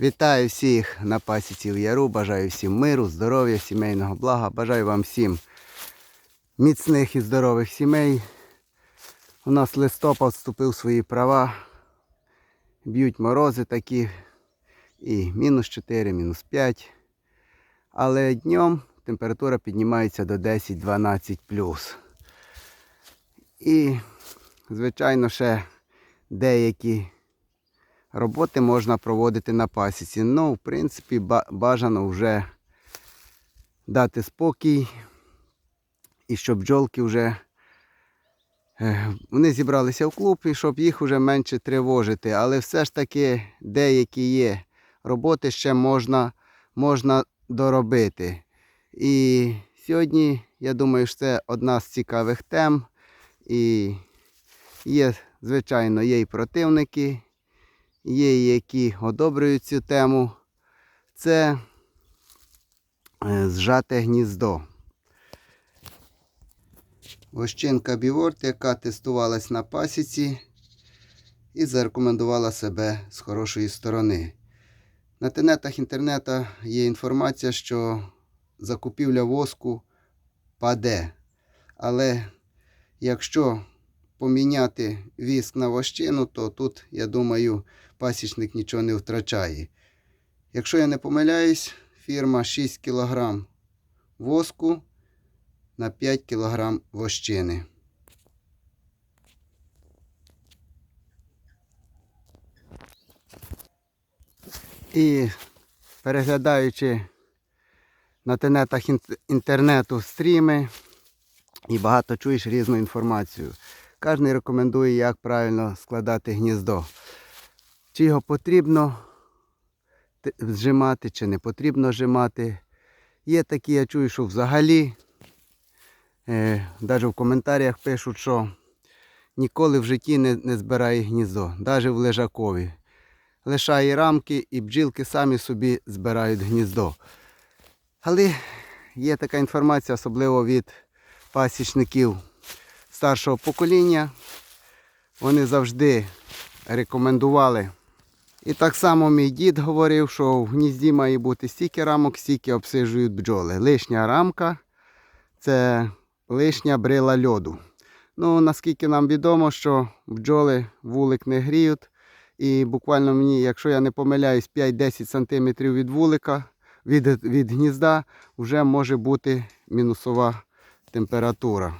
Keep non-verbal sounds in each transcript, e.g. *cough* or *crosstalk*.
Вітаю всіх на пасіці в Яру. Бажаю всім миру, здоров'я, сімейного блага. Бажаю вам всім міцних і здорових сімей. У нас листопад вступив свої права. Б'ють морози такі. І мінус 4, мінус 5. Але днем температура піднімається до 10-12 плюс. І, звичайно, ще деякі роботи можна проводити на пасіці. Ну, в принципі, бажано вже дати спокій. І щоб бджолки вже е, вони зібралися в клуб і щоб їх вже менше тривожити. Але все ж таки деякі є роботи ще можна, можна доробити. І сьогодні, я думаю, що це одна з цікавих тем. І є, звичайно, є і противники, є, які одобрюють цю тему. Це е, зжате гніздо. Вощинка Біворт, яка тестувалась на пасіці і зарекомендувала себе з хорошої сторони. На тенетах інтернету є інформація, що закупівля воску паде. Але якщо поміняти віск на вощину, то тут, я думаю, пасічник нічого не втрачає. Якщо я не помиляюсь, фірма 6 кг воску на 5 кг вощини. І переглядаючи на тенетах інтернету стріми, і багато чуєш різну інформацію. Кожен рекомендує, як правильно складати гніздо. Чи його потрібно зжимати, чи не потрібно зжимати. Є такі, я чую, що взагалі, е, навіть в коментарях пишуть, що ніколи в житті не, не збирає гніздо, навіть в лежакові. Лишає рамки і бджілки самі собі збирають гніздо. Але є така інформація, особливо від пасічників старшого покоління. Вони завжди рекомендували. І так само мій дід говорив, що в гнізді має бути стільки рамок, стільки обсижують бджоли. Лишня рамка це лишня брила льоду. Ну, наскільки нам відомо, що бджоли вулик не гріють. І буквально мені, якщо я не помиляюсь, 5-10 см від вулика, від, від гнізда, вже може бути мінусова температура.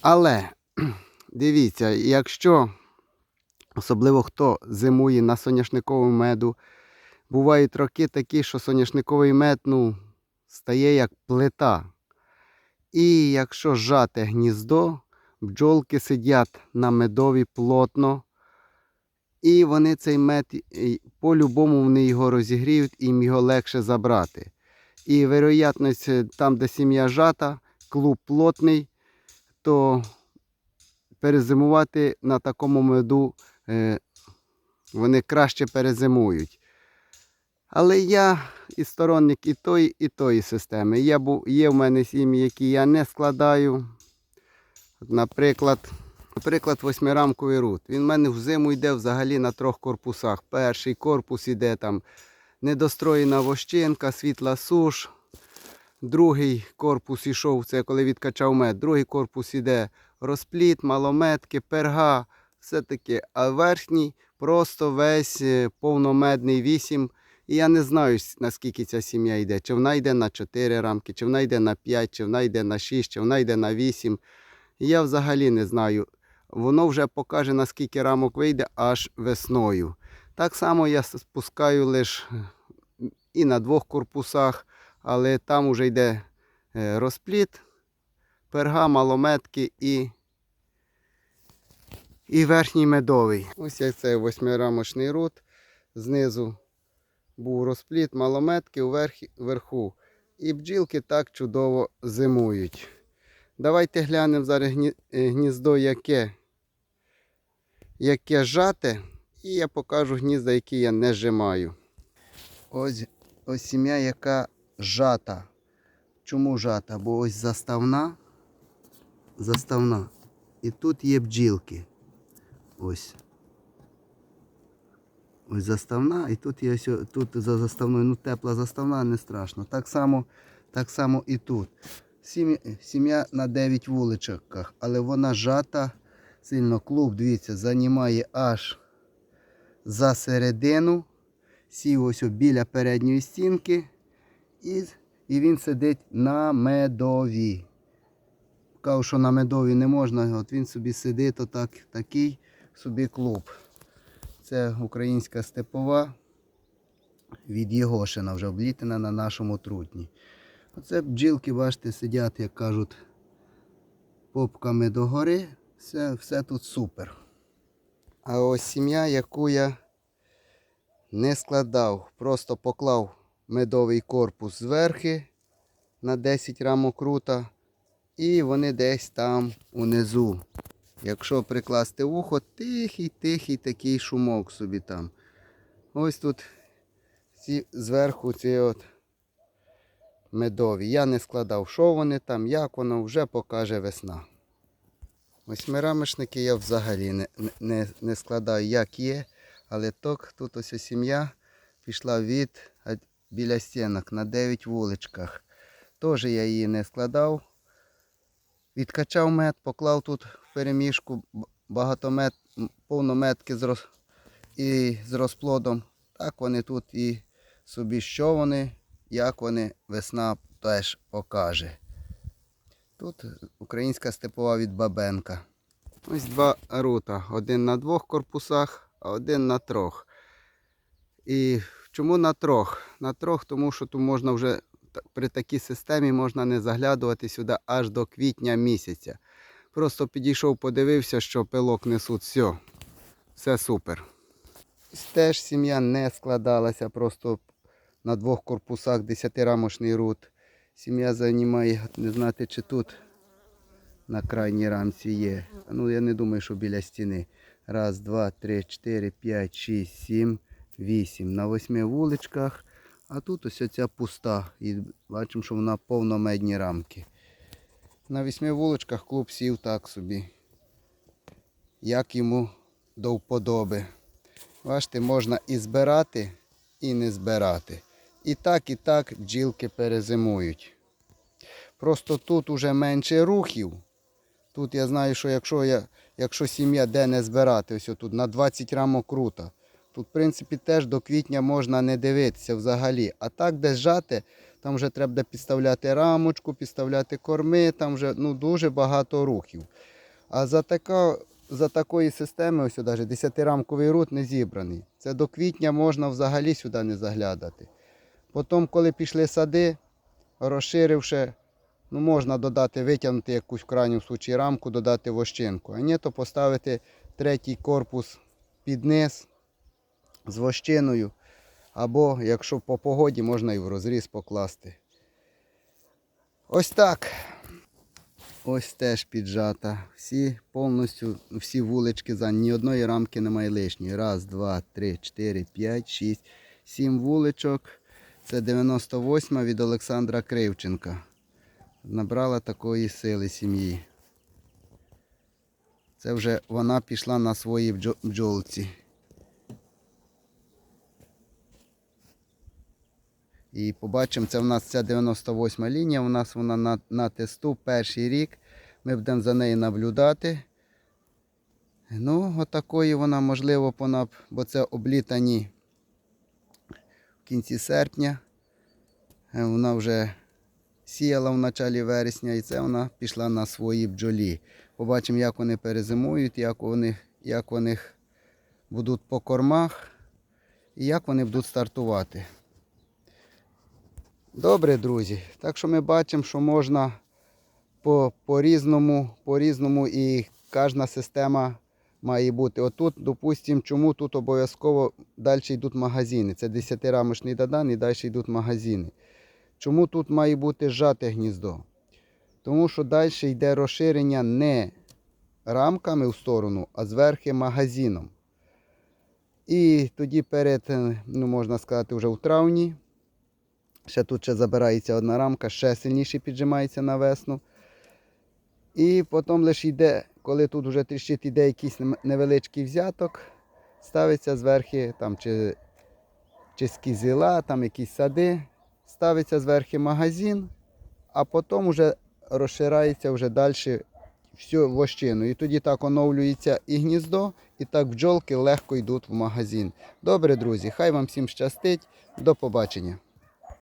Але *clears throat* дивіться, якщо особливо хто зимує на соняшниковому меду, бувають роки такі, що соняшниковий мед ну, стає як плита. І якщо зжати гніздо, бджолки сидять на медові плотно. І вони цей мед по-любому вони його розігріють і їм його легше забрати. І вероятність е, там, де сім'я жата, клуб плотний, то перезимувати на такому меду вони краще перезимують. Але я і сторонник і тої, і тої системи. Я був, є в мене сім'ї, які я не складаю. Наприклад, наприклад, восьмирамковий рут. Він в мене взиму йде взагалі на трьох корпусах. Перший корпус іде там недостроєна вощинка, світла суш. Другий корпус ішов, це коли відкачав мед. Другий корпус іде розпліт, малометки, перга, все таке. А верхній просто весь е, повномедний вісім. І я не знаю, наскільки ця сім'я йде. Чи вона йде на 4 рамки, чи вона йде на 5, чи вона йде на 6, чи вона йде на 8. Я взагалі не знаю. Воно вже покаже, наскільки рамок вийде аж весною. Так само я спускаю лише і на двох корпусах, але там вже йде е, розпліт, перга, малометки і, і верхній медовий. Ось як цей восьмирамочний рот. Знизу був розпліт, малометки вверху. І бджілки так чудово зимують. Давайте глянемо зараз е, гніздо, яке, яке жате, і я покажу гнізда, які я не зжимаю. Ось, ось сім'я, яка жата. Чому жата? Бо ось заставна, заставна. І тут є бджілки. Ось. Ось заставна, і тут є тут за заставною, ну тепла заставна, не страшно. Так само, так само і тут. Сім'я, на 9 вуличках, але вона жата сильно. Клуб, дивіться, займає аж за середину. Сів ось біля передньої стінки. І, і він сидить на медові. Кажу, що на медові не можна, от він собі сидить, отак, такий собі клуб. Це українська степова від Єгошина, вже облітена на нашому трутні. Оце бджілки, бачите, сидять, як кажуть, попками догори. Все, все тут супер. А ось сім'я, яку я не складав, просто поклав медовий корпус зверхи на 10 рамок крута. І вони десь там унизу. Якщо прикласти вухо, тихий, тихий такий шумок собі там. Ось тут ці, зверху ці от медові. Я не складав, що вони там, як воно, вже покаже весна. Восьмирамишники я взагалі не, не, не складаю, як є, але ток, тут ось сім'я пішла від біля стінок на 9 вуличках. Теж я її не складав. Відкачав мед, поклав тут в переміжку б- багато мед, м, повно метки з, роз, і з розплодом. Так вони тут і собі що вони, як вони, весна теж покаже. Тут українська степова від Бабенка. Ось два рута. Один на двох корпусах, а один на трьох. І чому на трьох? На трьох, тому що тут можна вже при такій системі можна не заглядувати сюди аж до квітня місяця. Просто підійшов, подивився, що пилок несуть. Все, все супер. Теж сім'я не складалася просто на двох корпусах 10-рамочний рут. Сім'я займає, не знати, чи тут на крайній рамці є. Ну, я не думаю, що біля стіни. Раз, два, три, чотири, п'ять, шість, сім, вісім. На восьми вуличках. А тут ось ця пуста. І бачимо, що вона повномедні рамки. На вісьми вуличках клуб сів так собі. Як йому до вподоби. Бачите, можна і збирати, і не збирати. І так, і так бджілки перезимують. Просто тут уже менше рухів. Тут я знаю, що якщо, я, якщо сім'я де не збирати, ось тут на 20 рамок крута, тут, в принципі, теж до квітня можна не дивитися взагалі. А так, де зжати, там вже треба підставляти рамочку, підставляти корми, там вже ну, дуже багато рухів. А за, така, за такої системи, ось навіть 10-рамковий рут не зібраний. Це до квітня можна взагалі сюди не заглядати. Потім, коли пішли сади, розширивши, ну, можна додати, витягнути якусь в крайню случаї рамку, додати вощинку. А ні, то поставити третій корпус під низ з вощиною. Або, якщо по погоді, можна і в розріз покласти. Ось так. Ось теж піджата. Всі повністю, всі вулички за ні одної рамки немає лишньої. Раз, два, три, чотири, п'ять, шість, сім вуличок. Це 98 від Олександра Кривченка. Набрала такої сили сім'ї. Це вже вона пішла на бджо- бджолці. І побачимо, це в нас ця 98 лінія, у нас вона на, на тесту перший рік. Ми будемо за нею наблюдати. Ну, отакої вона, можливо, вона, бо це облітані в кінці серпня. Е, Вона вже сіяла в началі вересня і це вона пішла на свої бджолі. Побачимо, як вони перезимують, як вони, як вони будуть по кормах і як вони будуть стартувати. Добре, друзі. Так що ми бачимо, що можна по, по-різному, по-різному і кожна система має бути. Отут, допустимо, чому тут обов'язково далі йдуть магазини. Це 10-рамочний дадан і далі йдуть магазини. Чому тут має бути зжате гніздо? Тому що далі йде розширення не рамками в сторону, а зверхи магазином. І тоді перед, ну можна сказати, вже в травні. Ще тут ще забирається одна рамка, ще сильніше піджимається на весну. І потім лише йде, коли тут вже тріщить, йде якийсь невеличкий взяток. ставиться зверху, там, чи, чи скізіла, там якісь сади, ставиться зверху магазин, а потім вже розширається вже далі всю вощину. І тоді так оновлюється і гніздо, і так бджолки легко йдуть в магазин. Добре, друзі, хай вам всім щастить. До побачення.